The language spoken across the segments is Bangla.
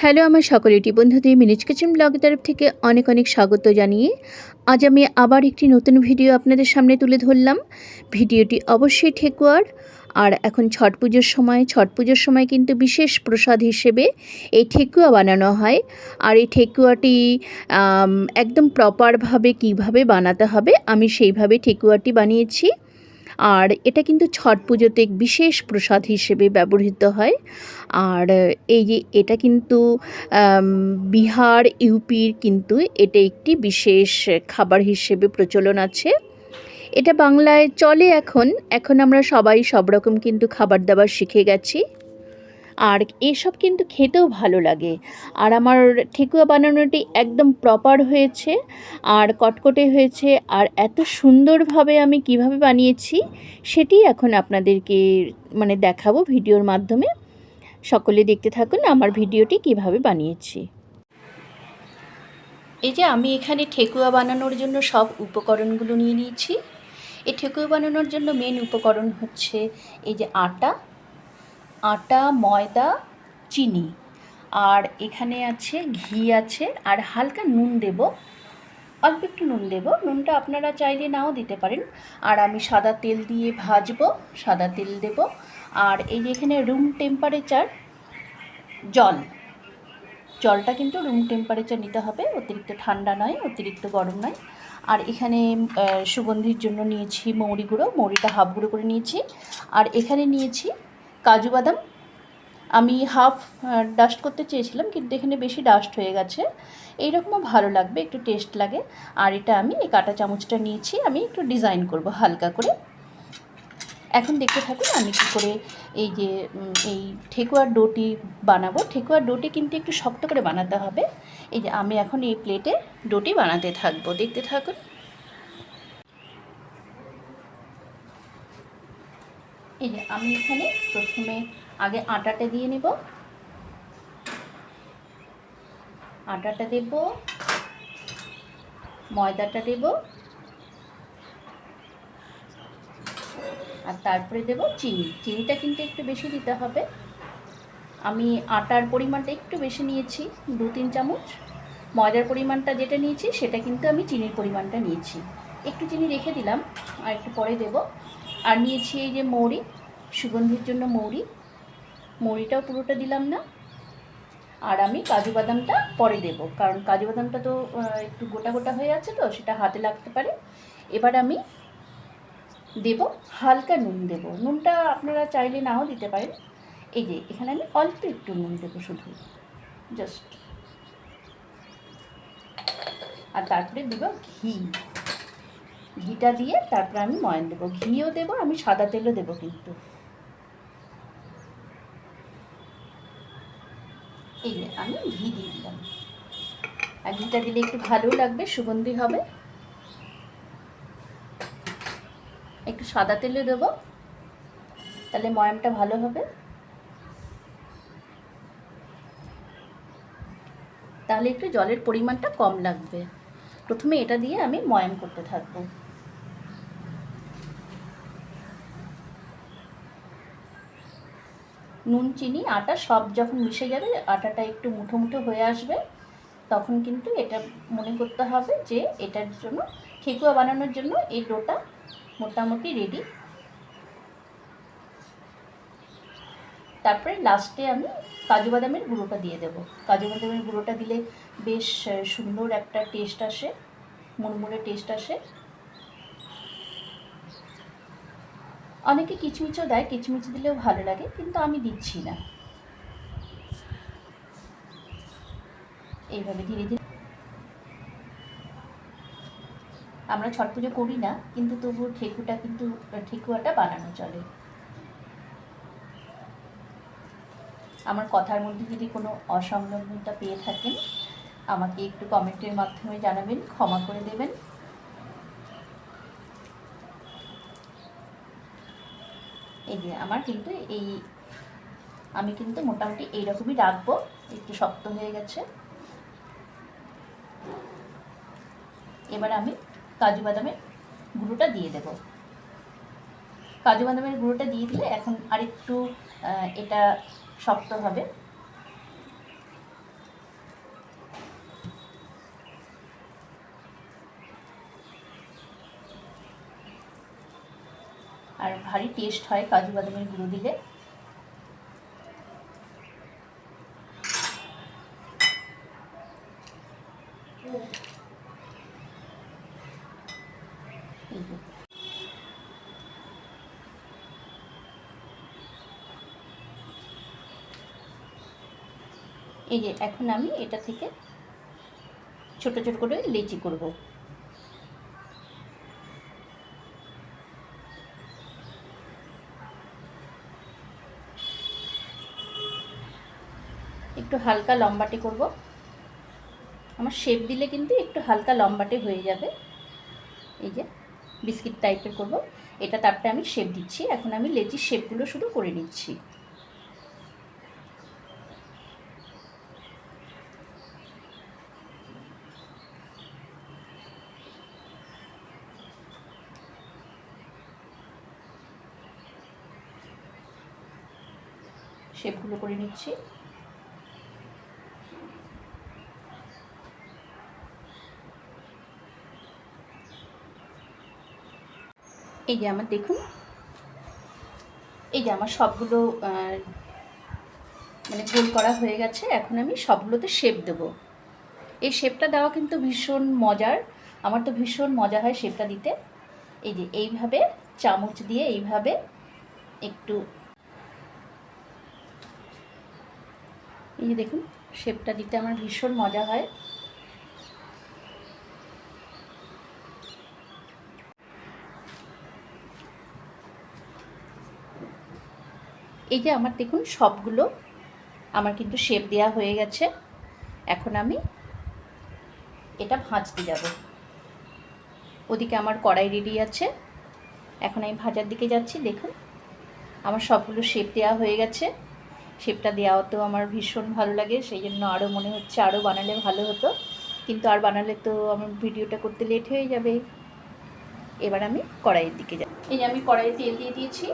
হ্যালো আমার সকলেটি বন্ধুদের, মিনিজ কিচেন ব্লগের তরফ থেকে অনেক অনেক স্বাগত জানিয়ে আজ আমি আবার একটি নতুন ভিডিও আপনাদের সামনে তুলে ধরলাম। ভিডিওটি অবশ্যই ঠেকুয়ার। আর এখন ছট পুজোর সময়, ছট পুজোর সময় কিন্তু বিশেষ প্রসাদ হিসেবে এই ঠেকুয়া বানানো হয়। আর এই ঠেকুয়াটি একদম প্রপারভাবে কীভাবে বানাতে হবে, আমি সেইভাবে ঠেকুয়াটি বানিয়েছি। আর এটা কিন্তু ছট পুজোতে বিশেষ প্রসাদ হিসেবে ব্যবহৃত হয়। আর এই যে এটা কিন্তু বিহার, ইউপির কিন্তু এটা একটি বিশেষ খাবার হিসেবে প্রচলন আছে। এটা বাংলায় চলে এখন। এখন আমরা সবাই সব রকম কিন্তু খাবার দাবার শিখে গেছি। আর এসব কিন্তু খেতেও ভালো লাগে। আর আমার ঠেকুয়া বানানোটি একদম প্রপার হয়েছে, আর কটকটে হয়েছে, আর এত সুন্দরভাবে আমি কীভাবে বানিয়েছি সেটি এখন আপনাদেরকে মানে দেখাবো ভিডিওর মাধ্যমে। সকলে দেখতে থাকুন আমার ভিডিওটি কীভাবে বানিয়েছি। এই যে আমি এখানে ঠেকুয়া বানানোর জন্য সব উপকরণগুলো নিয়ে নিয়েছি। এই ঠেকুয়া বানানোর জন্য মেন উপকরণ হচ্ছে এই যে আটা আটা, ময়দা, চিনি। আর এখানে আছে, ঘি আছে, আর হালকা নুন দেব। অল্প একটু নুন দেব। নুনটা আপনারা চাইলে নাও দিতে পারেন। আর আমি সাদা তেল দিয়ে ভাজবো। সাদা তেল দেব। আর এই যে এখানে রুম টেম্পারেচার জল। জলটা কিন্তু রুম টেম্পারেচার নিতে হবে। অতিরিক্ত ঠান্ডা নয়, অতিরিক্ত গরম নয়। আর এখানে সুগন্ধির জন্য নিয়েছি মৌরি গুঁড়ো। মৌরিটা হাফ গুঁড়ো করে নিয়েছি। আর এখানে নিয়েছি কাজু বাদাম। আমি হাফ ডাস্ট করতে চেয়েছিলাম, কিন্তু এখানে বেশি ডাস্ট হয়ে গেছে। এইরকমও ভালো লাগবে, একটু টেস্ট লাগে। আর এটা আমি এই কাটা চামচটা নিয়েছি, আমি একটু ডিজাইন করব হালকা করে। এখন দেখতে থাকুন, আমি কী করে এই যে এই ঠেকুয়ার ডোটি বানাবো। ঠেকুয়ার ডোটি কিন্তু একটু শক্ত করে বানাতে হবে। এই যে, আমি এখন এই প্লেটে ডোটি বানাতে থাকব। দেখতে থাকুন। এই যে আমি এখানে প্রথমে আগে আটাটা দিয়ে নেব। আটাটা দেব। ময়দাটা দেব। আর তারপরে দেব চিনি। চিনিটা কিন্তু একটু বেশি দিতে হবে। আমি আটার পরিমাণটা একটু বেশি নিয়েছি, দু, তিন চামচ। ময়দার পরিমাণটা যেটা নিয়েছি, সেটা কিন্তু আমি চিনির পরিমাণটা নিয়েছি। একটু চিনি রেখে দিলাম, আর একটু পরে দেব। আর নিয়েছি এই যে মৌরি, সুগন্ধির জন্য মৌরি। মৌরিটাও পুরোটা দিলাম না। আর আমি কাজু বাদামটা পরে দেব, কারণ কাজু বাদামটা তো একটু গোটা গোটা হয়ে আছে তো, সেটা হাতে লাগতে পারে। এবার আমি দেব, হালকা নুন দেব। নুনটা আপনারা চাইলে নাও দিতে পারেন। এই যে, এখানে আমি অল্প একটু নুন দেবো শুধু। জাস্ট। আর তারপরে দেব ঘি। ঘিটা দিয়ে তারপরে আমি ময়ান দেবো। ঘিও দেবো, আমি সাদা তেলও দেবো কিন্তু। এই আমি ঘি দিয়ে দিলাম। আর ঘিটা দিলে একটু ভালো লাগবে, সুগন্ধি হবে। একটু সাদা তেলে দেবো, তাহলে ময়ামটা ভালো হবে। তাহলে একটু জলের পরিমাণটা কম লাগবে। প্রথমে এটা দিয়ে আমি ময়াম করতে থাকব। নুন, চিনি, আটা সব যখন মিশে যাবে আটাটা একটু মুঠো মুঠো হয়ে আসবে, তখন কিন্তু এটা মনে করতে হবে যে এটার জন্য, ঠেকুয়া বানানোর জন্য এই ডোটা মোটামুটি রেডি তারপরে লাস্টে আমি কাজু বাদামের গুঁড়োটা দিয়ে দেবো। কাজু বাদামের গুঁড়োটা দিলে বেশ সুন্দর একটা টেস্ট আসে, মুড়মুড়ে টেস্ট আসে। অনেকে কিচমিচও দেয়, কিচমিচ দিলেও ভালো লাগে, কিন্তু আমি দিচ্ছি না। এইভাবে ধীরে ধীরে আমরা ছট পুজো করি না, কিন্তু তবু ঠেকুটা কিন্তু, ঠেকুয়াটা বানানো চলে। আমার কথার মধ্যে যদি কোনো অসংলগ্নতা পেয়ে থাকেন, আমাকে একটু কমেন্টের মাধ্যমে জানাবেন, ক্ষমা করে দেবেন। এই যে আমার কিন্তু এই, আমি কিন্তু মোটামুটি এইরকমই রাখব। একটু শক্ত হয়ে গেছে। এবার আমি কাজু বাদামের গুঁড়োটা দিয়ে দেব। কাজু বাদামের গুঁড়োটা দিয়ে দিলে এখন আরেকটু এটা শক্ত হবে। আর ভারী টেস্ট হয় কাজু বাদামের গুঁড়ো দিলে এই যে। এখন আমি এটা থেকে ছোট ছোট করে লেচি করব একটু হালকা লম্বাটে করব। আমার শেপ দিলে কিন্তু একটু হালকা লম্বাটে হয়ে যাবে। এই যে, বিস্কিট টাইপের করব। এটা তারপরে আমি শেপ দিচ্ছি। এখন আমি লেচির শেপগুলো শুরু করে নিচ্ছি। শেপগুলো করে নিচ্ছি। এই যে আমার দেখুন, এই যে আমার সবগুলো মানে গোল করা হয়ে গেছে, এখন আমি সবগুলোতে শেপ দেব। এই শেপটা দেওয়া কিন্তু ভীষণ মজার। আমার তো ভীষণ মজা হয় শেপটা দিতে। এই যে এইভাবে চামচ দিয়ে এইভাবে একটু এই যে দেখুন শেপটা দিতে আমার ভীষণ মজা হয়। এই যে আমার দেখুন সবগুলো, আমার কিন্তু শেপ দেওয়া হয়ে গেছে। এখন আমি এটা ভাজতে যাব। ওদিকে আমার কড়াই রেডি আছে। এখন আমি ভাজার দিকে যাচ্ছি, দেখুন। আমার সবগুলো শেপ দেওয়া হয়ে গেছে। শেপটা দেওয়াও তো আমার ভীষণ ভালো লাগে সেই জন্য আরও মনে হচ্ছে আরও বানালে ভালো হতো। কিন্তু আর বানালে তো আমার ভিডিওটা করতে লেট হয়ে যাবে। এবার আমি কড়াইয়ের দিকে যাই এই যে আমি কড়াইয়ে তেল দিয়ে দিয়েছি।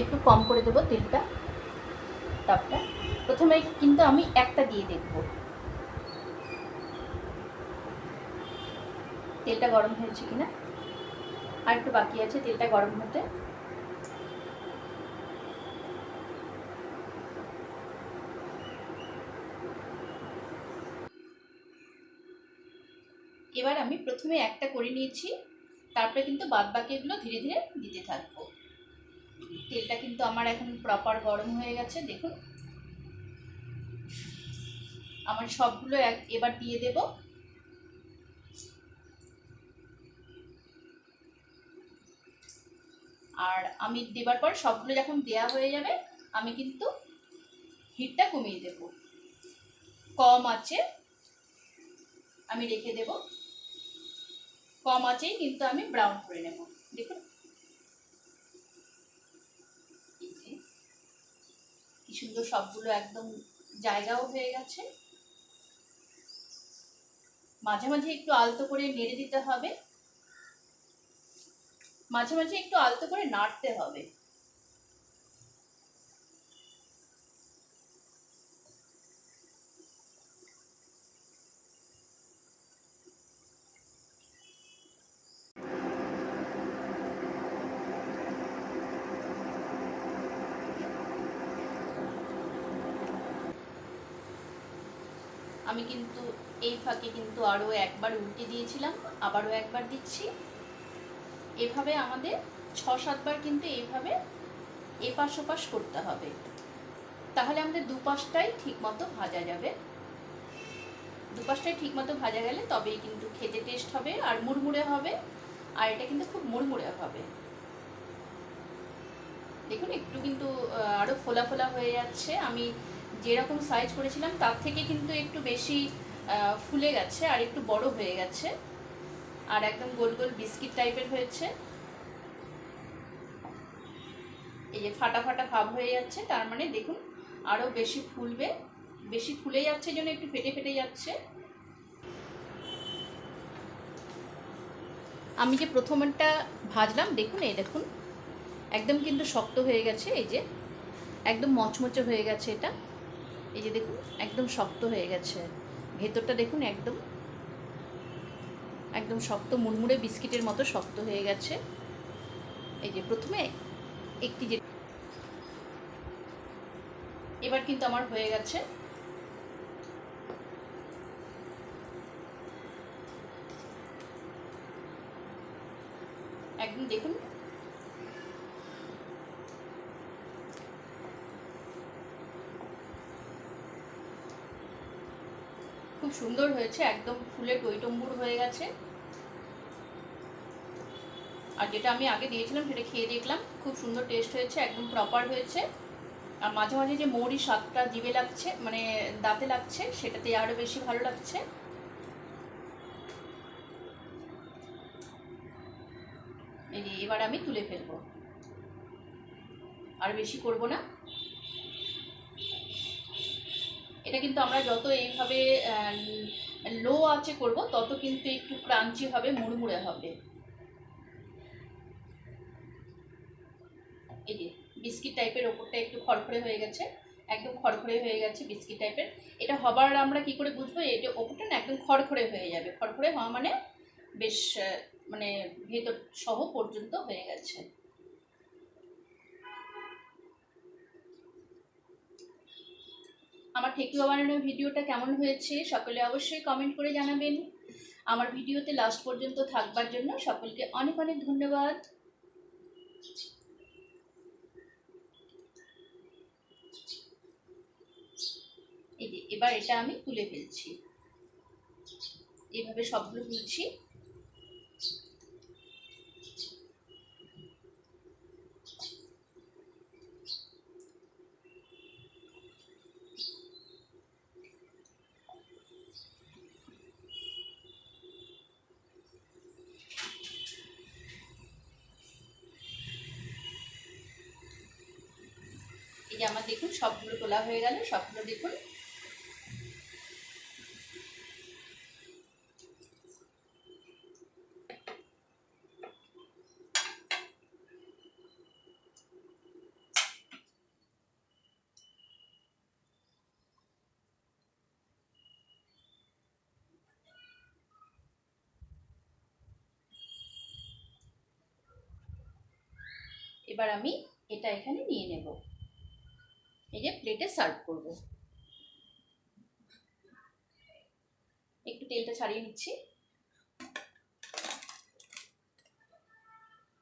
একটু কম করে দেবো তেলটা তাপটা প্রথমে কিন্তু আমি একটা দিয়ে দেখব। তেলটা গরম হয়েছে কিনা? আর একটু বাকি আছে, তেলটা গরম হতে। এবার আমি প্রথমে একটা করে নিয়েছি, তারপরে কিন্তু বাদ বাকিগুলো ধীরে ধীরে দিতে থাকব। তেলটা কিন্তু আমার এখন প্রপার গরম হয়ে গেছে, দেখুন। আমার সবগুলো এবার দিয়ে দেব। আর আমি দেবার পর সবগুলো যখন দেয়া হয়ে যাবে, আমি কিন্তু হিটটা কমিয়ে দেব। কম আছে, আমি রেখে দেব। কম আছেই কিন্তু আমি ব্রাউন করে নেব। দেখুন এই যে, কি সুন্দর সবগুলো একদম জায়গাও হয়ে গেছে। মাঝে মাঝে একটু আলতো করে নেড়ে দিতে হবে। মাঝে মাঝে একটু আলতো করে নাড়তে হবে। আমি কিন্তু এই ফাঁকে কিন্তু আরও একবার উল্টে দিয়েছিলাম আবারও একবার দিচ্ছি। এভাবে আমাদের ছ সাতবার কিন্তু এইভাবে এপাশ ওপাশ করতে হবে। তাহলে আমাদের দুপাশটাই ঠিক মতো ভাজা যাবে। দুপাশটাই ঠিক মতো ভাজা গেলে তবেই কিন্তু খেতে টেস্ট হবে আর মুড়মুড়ে হবে আর এটা কিন্তু খুব মুড়মুড়ে হবে। দেখুন একটু কিন্তু আহ, আরও ফোলা ফোলা হয়ে যাচ্ছে। আমি যেরকম সাইজ করেছিলাম, তার থেকে কিন্তু একটু বেশি ফুলে গেছে আর একটু বড় হয়ে গেছে। আর একদম গোল গোল বিস্কিট টাইপের হয়েছে। এই যে ফাটা ফাটা ভাব হয়ে যাচ্ছে, তার মানে দেখুন আরও বেশি ফুলবে। বেশি ফুলে যাচ্ছে জন্য একটু ফেটে ফেটে যাচ্ছে। আমি যে প্রথমটা ভাজলাম, দেখুন, এই দেখুন, একদম কিন্তু শক্ত হয়ে গেছে, এই যে। একদম মচমচে হয়ে গেছে এটা। এই যে দেখুন, একদম শক্ত হয়ে গেছে। ভেতরটা দেখুন, একদম একদম শক্ত, মুড়মুড়ে বিস্কিটের মতো শক্ত হয়ে গেছে। এই যে প্রথমে একটি যে এবার কিন্তু আমার হয়ে গেছে একদম দেখুন খুব সুন্দর হয়েছে, একদম ফুলে টইটম্বুর হয়ে গেছে। আর যেটা আমি আগে দিয়েছিলাম, সেটা খেয়ে দেখলাম। খুব সুন্দর টেস্ট হয়েছে, একদম প্রপার হয়েছে। আর মাঝে মাঝে যে মৌরি স্বাদটা জিভে লাগছে মানে দাঁতে লাগছে, সেটাতে আরও বেশি ভালো লাগছে। এবার আমি তুলে ফেলব। আর বেশি করব না। এটা কিন্তু আমরা যত এইভাবে লো আঁচে করব, তত কিন্তু একটু ক্রাঞ্চি হবে, মুড়মুড়ে হবে। এই যে, বিস্কিট টাইপের ওপরটা একটু খড়খড়ে হয়ে গেছে, একদম খড়খড়ে হয়ে গেছে বিস্কিট টাইপের এটা হবার আমরা কি করে বুঝব? এটা ওপরটা না একদম খড়খড়ে হয়ে যাবে। খড়খড়ে হওয়া মানে বেশ মানে ভেতর সহ পর্যন্ত হয়ে গেছে। ঠেকুয়া বানানোর ভিডিওটা কেমন হয়েছে? সকলে অবশ্যই কমেন্ট করে জানাবেন। আমার ভিডিওতে লাস্ট পর্যন্ত থাকবার জন্য সকলকে অনেক অনেক ধন্যবাদ। এবার এটা আমি তুলে ফেলছি। এইভাবে সবগুলো তুলছি এই যে আমার দেখুন সবগুলো তোলা হয়ে গেল সবগুলো দেখুন। এবার আমি এটা এখানে নিয়ে নেব। এই যে প্লেটে সার্ভ করব। একটু তেলটা ছাড়িয়ে নিচ্ছি।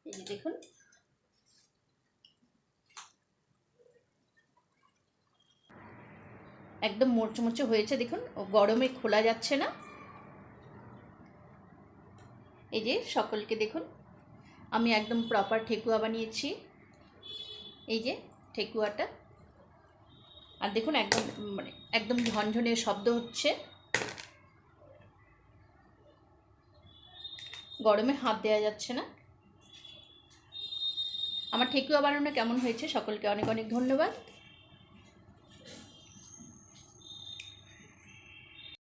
এই যে দেখুন। একদম মোচমোচে হয়েছে, দেখুন। ও গরমে খোলা যাচ্ছে না। এই যে সকলকে দেখুন। আমি একদম প্রপার ঠেকুয়া বানিয়েছি। এই যে ঠেকুয়াটা। আর দেখুন একদম মানে একদম ঝনঝনে শব্দ হচ্ছে। গরমে হাত দেওয়া যাচ্ছে না। আমার ঠেকুয়া বানানো কেমন হয়েছে? সকলকে অনেক অনেক ধন্যবাদ।